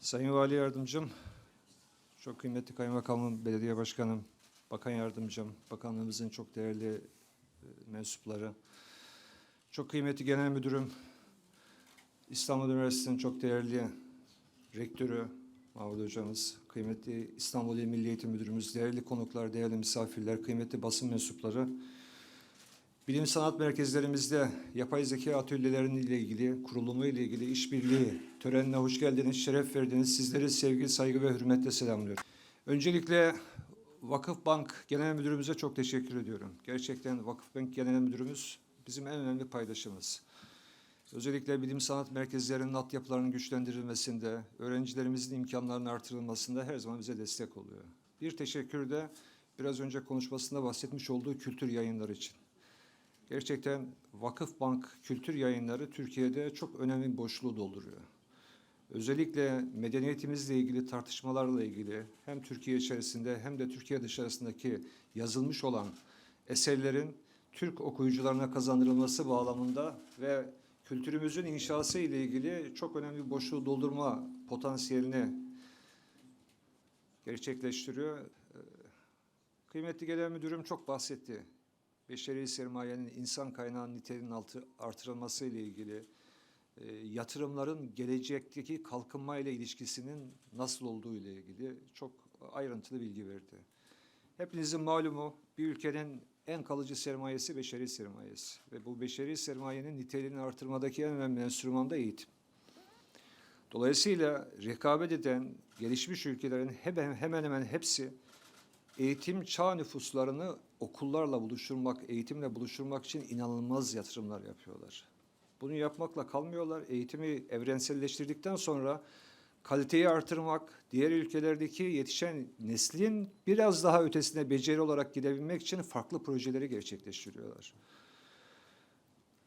Sayın Vali Yardımcım, çok kıymetli Kaymakamım, Belediye Başkanım, Bakan Yardımcım, Bakanlığımızın çok değerli e, mensupları, çok kıymetli Genel Müdürüm, İstanbul Üniversitesi'nin çok değerli Rektörü, Mahmut Hocamız, kıymetli İstanbul İl Milli Eğitim Müdürümüz, değerli konuklar, değerli misafirler, kıymetli basın mensupları, Bilim sanat merkezlerimizde yapay zeka atölyeleriyle ilgili, kurulumu ile ilgili işbirliği törenine hoş geldiniz, şeref verdiniz. Sizleri sevgi, saygı ve hürmetle selamlıyorum. Öncelikle Vakıfbank Genel Müdürümüze çok teşekkür ediyorum. Gerçekten Vakıfbank Genel Müdürümüz bizim en önemli paydaşımız. Özellikle bilim sanat merkezlerinin altyapılarının güçlendirilmesinde, öğrencilerimizin imkanlarının artırılmasında her zaman bize destek oluyor. Bir teşekkür de biraz önce konuşmasında bahsetmiş olduğu kültür yayınları için. Gerçekten Vakıfbank Kültür Yayınları Türkiye'de çok önemli bir boşluğu dolduruyor. Özellikle medeniyetimizle ilgili tartışmalarla ilgili hem Türkiye içerisinde hem de Türkiye dışarısındaki yazılmış olan eserlerin Türk okuyucularına kazandırılması bağlamında ve kültürümüzün inşası ile ilgili çok önemli bir boşluğu doldurma potansiyelini gerçekleştiriyor. Kıymetli Genel Müdürüm çok bahsetti beşeri sermayenin insan kaynağının niteliğinin altı artırılması ile ilgili e, yatırımların gelecekteki kalkınma ile ilişkisinin nasıl olduğu ile ilgili çok ayrıntılı bilgi verdi. Hepinizin malumu bir ülkenin en kalıcı sermayesi beşeri sermayesi ve bu beşeri sermayenin niteliğini artırmadaki en önemli enstrüman da eğitim. Dolayısıyla rekabet eden gelişmiş ülkelerin hemen hemen hemen hepsi eğitim çağ nüfuslarını okullarla buluşturmak, eğitimle buluşturmak için inanılmaz yatırımlar yapıyorlar. Bunu yapmakla kalmıyorlar. Eğitimi evrenselleştirdikten sonra kaliteyi artırmak, diğer ülkelerdeki yetişen neslin biraz daha ötesine beceri olarak gidebilmek için farklı projeleri gerçekleştiriyorlar.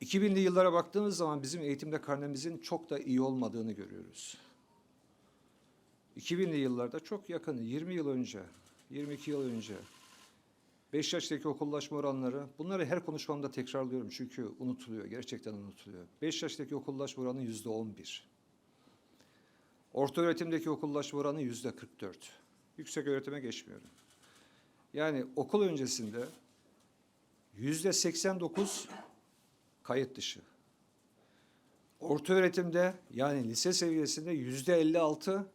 2000'li yıllara baktığımız zaman bizim eğitimde karnemizin çok da iyi olmadığını görüyoruz. 2000'li yıllarda çok yakın, 20 yıl önce 22 yıl önce 5 yaştaki okullaşma oranları, bunları her konuşmamda tekrarlıyorum çünkü unutuluyor, gerçekten unutuluyor. 5 yaştaki okullaşma oranı yüzde 11. Orta öğretimdeki okullaşma oranı yüzde 44. Yüksek öğretime geçmiyorum. Yani okul öncesinde yüzde 89 kayıt dışı. Orta öğretimde yani lise seviyesinde yüzde 56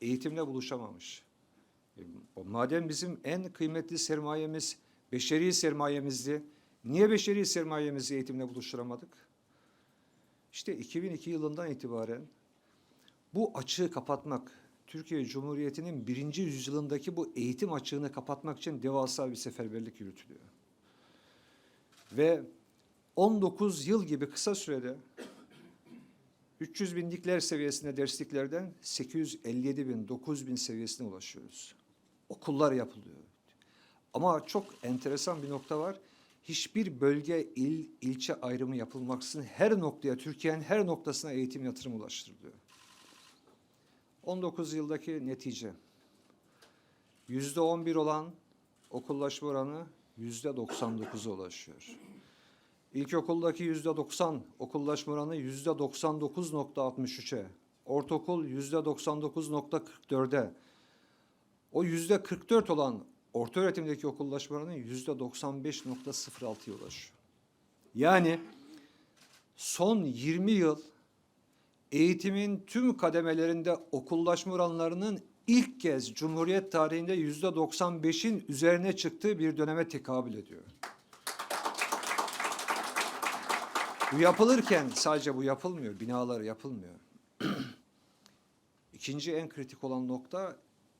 eğitimle buluşamamış. E, o madem bizim en kıymetli sermayemiz beşeri sermayemizdi. Niye beşeri sermayemizi eğitimle buluşturamadık? İşte 2002 yılından itibaren bu açığı kapatmak, Türkiye Cumhuriyeti'nin birinci yüzyılındaki bu eğitim açığını kapatmak için devasa bir seferberlik yürütülüyor. Ve 19 yıl gibi kısa sürede 300 binlikler seviyesinde dersliklerden 857 bin, 9 bin seviyesine ulaşıyoruz okullar yapılıyor. Ama çok enteresan bir nokta var. Hiçbir bölge, il, ilçe ayrımı yapılmaksızın her noktaya, Türkiye'nin her noktasına eğitim yatırım ulaştırılıyor. 19 yıldaki netice. Yüzde 11 olan okullaşma oranı yüzde 99'a ulaşıyor. İlkokuldaki yüzde 90 okullaşma oranı yüzde 99.63'e. Ortaokul yüzde 99.44'e. O yüzde 44 olan orta öğretimdeki okullaşma oranı yüzde 95.06'ya ulaşıyor. Yani son 20 yıl eğitimin tüm kademelerinde okullaşma oranlarının ilk kez Cumhuriyet tarihinde yüzde 95'in üzerine çıktığı bir döneme tekabül ediyor. Bu yapılırken sadece bu yapılmıyor, binalar yapılmıyor. İkinci en kritik olan nokta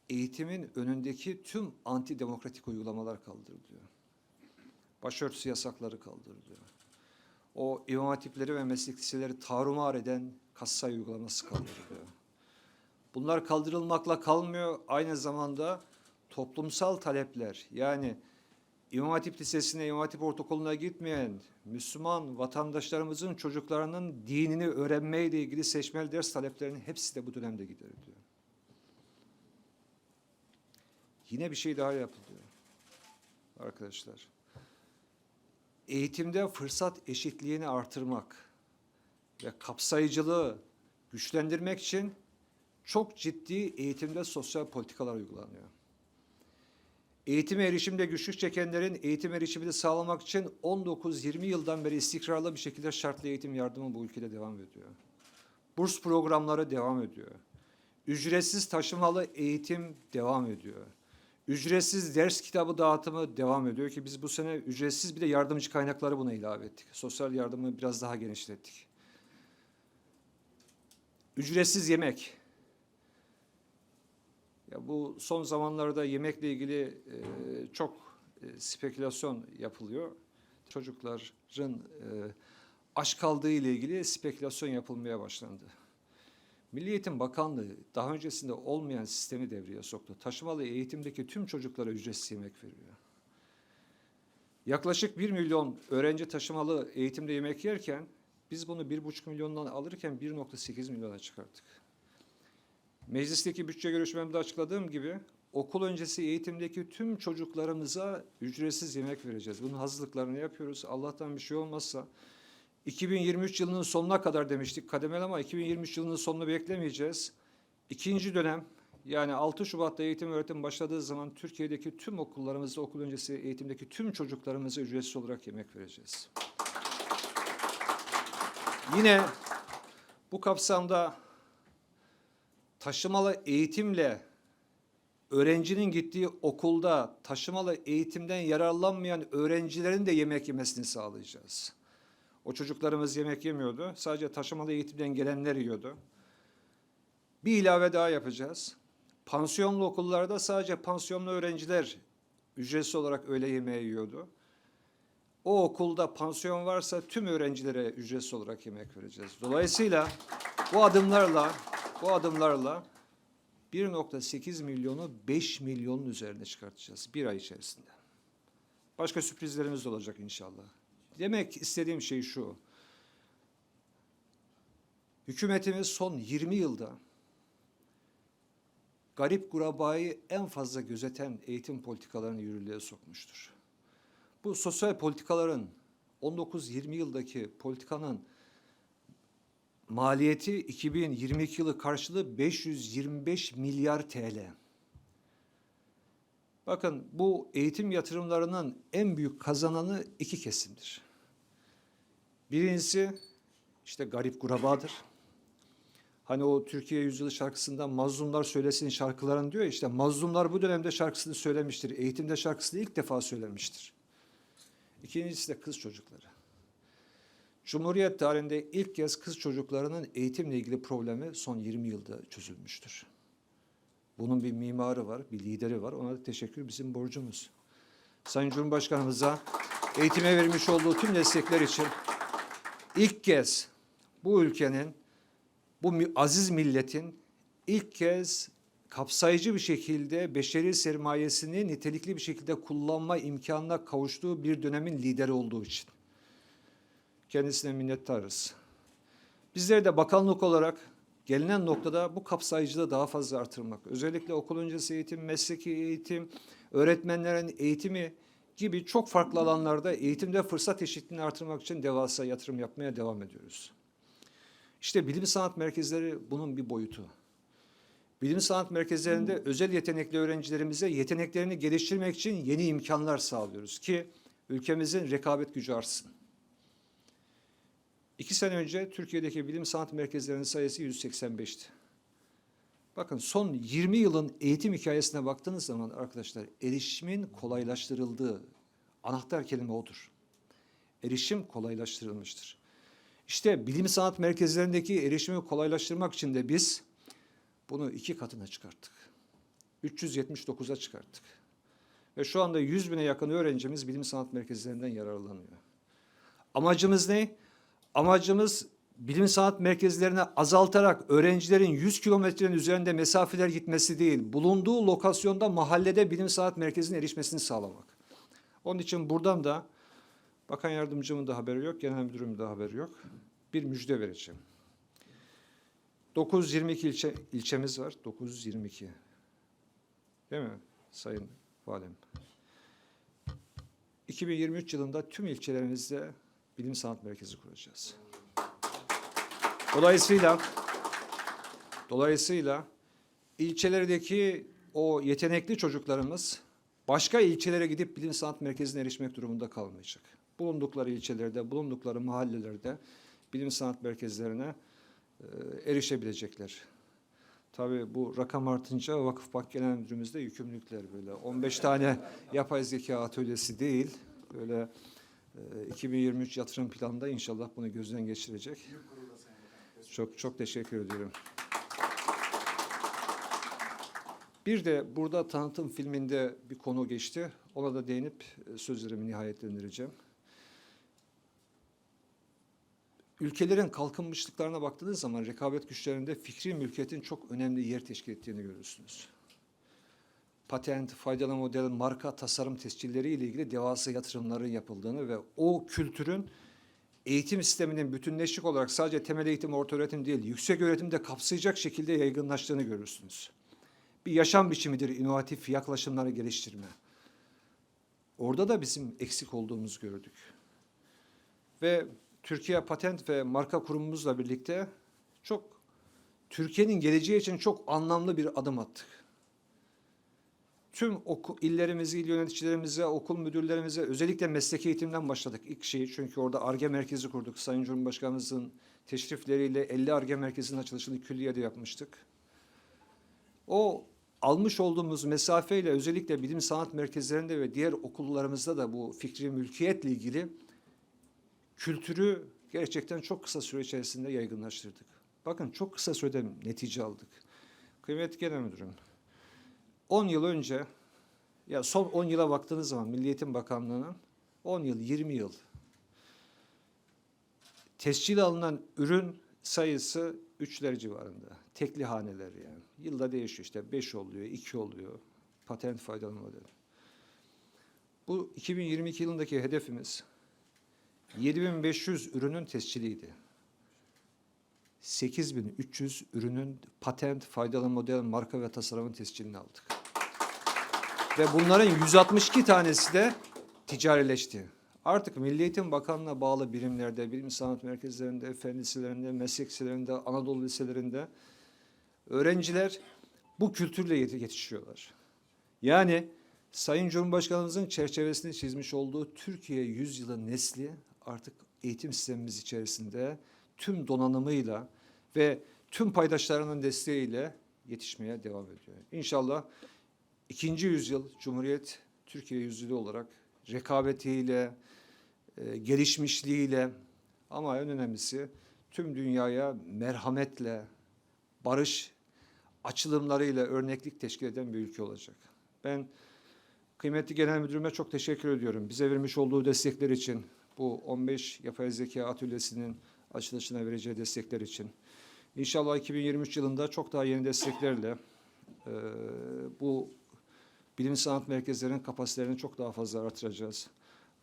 eğitimin önündeki tüm antidemokratik uygulamalar kaldırılıyor. Başörtüsü yasakları kaldırılıyor. O imam hatipleri ve meslek tarumar eden kassay uygulaması kaldırılıyor. Bunlar kaldırılmakla kalmıyor. Aynı zamanda toplumsal talepler yani İmam Hatip Lisesi'ne, İmam Hatip Ortaokulu'na gitmeyen Müslüman vatandaşlarımızın çocuklarının dinini öğrenmeyle ilgili seçmeli ders taleplerinin hepsi de bu dönemde gideriliyor. Yine bir şey daha yapılıyor arkadaşlar. Eğitimde fırsat eşitliğini artırmak ve kapsayıcılığı güçlendirmek için çok ciddi eğitimde sosyal politikalar uygulanıyor. Eğitime erişimde güçlük çekenlerin eğitim erişimini sağlamak için 19-20 yıldan beri istikrarlı bir şekilde şartlı eğitim yardımı bu ülkede devam ediyor. Burs programları devam ediyor. Ücretsiz taşımalı eğitim devam ediyor. Ücretsiz ders kitabı dağıtımı devam ediyor ki biz bu sene ücretsiz bir de yardımcı kaynakları buna ilave ettik. Sosyal yardımı biraz daha genişlettik. Ücretsiz yemek. Ya bu son zamanlarda yemekle ilgili e, çok e, spekülasyon yapılıyor. Çocukların e, aç kaldığı ile ilgili spekülasyon yapılmaya başlandı. Milli Eğitim Bakanlığı daha öncesinde olmayan sistemi devreye soktu. Taşımalı eğitimdeki tüm çocuklara ücretsiz yemek veriyor. Yaklaşık 1 milyon öğrenci taşımalı eğitimde yemek yerken biz bunu 1,5 milyondan alırken 1,8 milyona çıkarttık. Meclisteki bütçe görüşmemde açıkladığım gibi okul öncesi eğitimdeki tüm çocuklarımıza ücretsiz yemek vereceğiz. Bunun hazırlıklarını yapıyoruz. Allah'tan bir şey olmazsa 2023 yılının sonuna kadar demiştik kademeli ama 2023 yılının sonunu beklemeyeceğiz. İkinci dönem yani 6 Şubat'ta eğitim öğretim başladığı zaman Türkiye'deki tüm okullarımızda okul öncesi eğitimdeki tüm çocuklarımıza ücretsiz olarak yemek vereceğiz. Yine bu kapsamda taşımalı eğitimle öğrencinin gittiği okulda taşımalı eğitimden yararlanmayan öğrencilerin de yemek yemesini sağlayacağız. O çocuklarımız yemek yemiyordu. Sadece taşımalı eğitimden gelenler yiyordu. Bir ilave daha yapacağız. Pansiyonlu okullarda sadece pansiyonlu öğrenciler ücretsiz olarak öğle yemeği yiyordu. O okulda pansiyon varsa tüm öğrencilere ücretsiz olarak yemek vereceğiz. Dolayısıyla bu adımlarla bu adımlarla 1.8 milyonu 5 milyonun üzerine çıkartacağız bir ay içerisinde. Başka sürprizlerimiz olacak inşallah. Demek istediğim şey şu. Hükümetimiz son 20 yılda garip gurabayı en fazla gözeten eğitim politikalarını yürürlüğe sokmuştur. Bu sosyal politikaların 19-20 yıldaki politikanın maliyeti 2022 yılı karşılığı 525 milyar TL. Bakın bu eğitim yatırımlarının en büyük kazananı iki kesimdir. Birincisi işte garip gurabadır. Hani o Türkiye Yüzyılı şarkısında mazlumlar söylesin şarkılarını diyor işte mazlumlar bu dönemde şarkısını söylemiştir. Eğitimde şarkısını ilk defa söylemiştir. İkincisi de kız çocukları. Cumhuriyet tarihinde ilk kez kız çocuklarının eğitimle ilgili problemi son 20 yılda çözülmüştür. Bunun bir mimarı var, bir lideri var. Ona da teşekkür bizim borcumuz. Sayın Cumhurbaşkanımıza eğitime vermiş olduğu tüm destekler için ilk kez bu ülkenin, bu aziz milletin ilk kez kapsayıcı bir şekilde beşeri sermayesini nitelikli bir şekilde kullanma imkanına kavuştuğu bir dönemin lideri olduğu için. Kendisine minnettarız. Bizler de bakanlık olarak gelinen noktada bu kapsayıcılığı daha fazla artırmak, özellikle okul öncesi eğitim, mesleki eğitim, öğretmenlerin eğitimi gibi çok farklı alanlarda eğitimde fırsat eşitliğini artırmak için devasa yatırım yapmaya devam ediyoruz. İşte bilim sanat merkezleri bunun bir boyutu. Bilim sanat merkezlerinde özel yetenekli öğrencilerimize yeteneklerini geliştirmek için yeni imkanlar sağlıyoruz ki ülkemizin rekabet gücü artsın. İki sene önce Türkiye'deki bilim sanat merkezlerinin sayısı 185'ti. Bakın son 20 yılın eğitim hikayesine baktığınız zaman arkadaşlar erişimin kolaylaştırıldığı anahtar kelime odur. Erişim kolaylaştırılmıştır. İşte bilim sanat merkezlerindeki erişimi kolaylaştırmak için de biz bunu iki katına çıkarttık. 379'a çıkarttık. Ve şu anda 100 bine yakın öğrencimiz bilim sanat merkezlerinden yararlanıyor. Amacımız ne? Amacımız bilim sanat merkezlerine azaltarak öğrencilerin 100 kilometrenin üzerinde mesafeler gitmesi değil, bulunduğu lokasyonda mahallede bilim sanat merkezine erişmesini sağlamak. Onun için buradan da bakan yardımcımın da haberi yok, genel müdürümün de haberi yok. Bir müjde vereceğim. 922 ilçe, ilçemiz var. 922. Değil mi Sayın Valim? 2023 yılında tüm ilçelerimizde bilim sanat merkezi kuracağız. Dolayısıyla Dolayısıyla ilçelerdeki o yetenekli çocuklarımız başka ilçelere gidip bilim sanat merkezine erişmek durumunda kalmayacak. Bulundukları ilçelerde, bulundukları mahallelerde bilim sanat merkezlerine e, erişebilecekler. Tabii bu rakam artınca Vakıfbank Genel Müdürümüzde yükümlülükler böyle. 15 tane yapay zeka atölyesi değil. Böyle 2023 yatırım planında inşallah bunu gözden geçirecek. Çok çok teşekkür ediyorum. Bir de burada tanıtım filminde bir konu geçti. Ona da değinip e, sözlerimi nihayetlendireceğim. Ülkelerin kalkınmışlıklarına baktığınız zaman rekabet güçlerinde fikri mülkiyetin çok önemli yer teşkil ettiğini görürsünüz. Patent, faydalı model, marka, tasarım tescilleri ile ilgili devasa yatırımların yapıldığını ve o kültürün eğitim sisteminin bütünleşik olarak sadece temel eğitim, orta öğretim değil, yüksek öğretimde kapsayacak şekilde yaygınlaştığını görürsünüz. Bir yaşam biçimidir inovatif yaklaşımları geliştirme. Orada da bizim eksik olduğumuzu gördük. Ve Türkiye Patent ve Marka Kurumumuzla birlikte çok Türkiye'nin geleceği için çok anlamlı bir adım attık. Tüm oku, illerimizi, il yöneticilerimize, okul müdürlerimize özellikle mesleki eğitimden başladık ilk şeyi. Çünkü orada ARGE merkezi kurduk. Sayın Cumhurbaşkanımızın teşrifleriyle 50 ARGE merkezinin açılışını külliyede yapmıştık. O almış olduğumuz mesafeyle özellikle bilim sanat merkezlerinde ve diğer okullarımızda da bu fikri mülkiyetle ilgili kültürü gerçekten çok kısa süre içerisinde yaygınlaştırdık. Bakın çok kısa sürede netice aldık. Kıymetli Genel Müdürüm, 10 yıl önce, ya son 10 yıla baktığınız zaman Milli Eğitim Bakanlığı'nın 10 yıl, 20 yıl tescil alınan ürün sayısı üçler civarında. Tekli haneler yani. Yılda değişiyor işte 5 oluyor, 2 oluyor. Patent faydalı model. Bu 2022 yılındaki hedefimiz 7500 ürünün tesciliydi. 8300 ürünün patent, faydalı model, marka ve tasarımın tescilini aldık. Ve bunların 162 tanesi de ticarileşti. Artık Milli Eğitim Bakanlığı'na bağlı birimlerde, bilim sanat merkezlerinde, fen liselerinde, meslek liselerinde, Anadolu liselerinde öğrenciler bu kültürle yet- yetişiyorlar. Yani Sayın Cumhurbaşkanımızın çerçevesini çizmiş olduğu Türkiye yüzyılı nesli artık eğitim sistemimiz içerisinde tüm donanımıyla ve tüm paydaşlarının desteğiyle yetişmeye devam ediyor. İnşallah ikinci yüzyıl Cumhuriyet Türkiye yüzyılı olarak rekabetiyle, e, gelişmişliğiyle ama en önemlisi tüm dünyaya merhametle, barış açılımlarıyla örneklik teşkil eden bir ülke olacak. Ben kıymetli genel müdürüme çok teşekkür ediyorum. Bize vermiş olduğu destekler için, bu 15 yapay zeka atölyesinin açılışına vereceği destekler için. İnşallah 2023 yılında çok daha yeni desteklerle e, bu bilim sanat merkezlerinin kapasitelerini çok daha fazla artıracağız.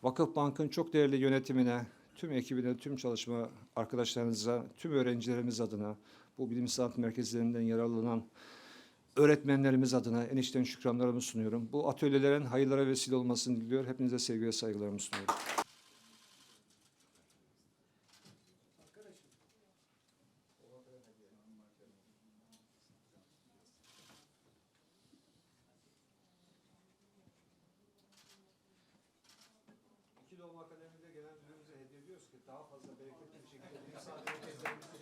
Vakıf Bank'ın çok değerli yönetimine, tüm ekibine, tüm çalışma arkadaşlarınıza, tüm öğrencilerimiz adına, bu bilim sanat merkezlerinden yararlanan öğretmenlerimiz adına en içten şükranlarımı sunuyorum. Bu atölyelerin hayırlara vesile olmasını diliyor. Hepinize sevgi ve saygılarımı sunuyorum. genel müdürümüze hediye ediyoruz ki daha fazla bereketli bir şekilde insan herkeslerimizi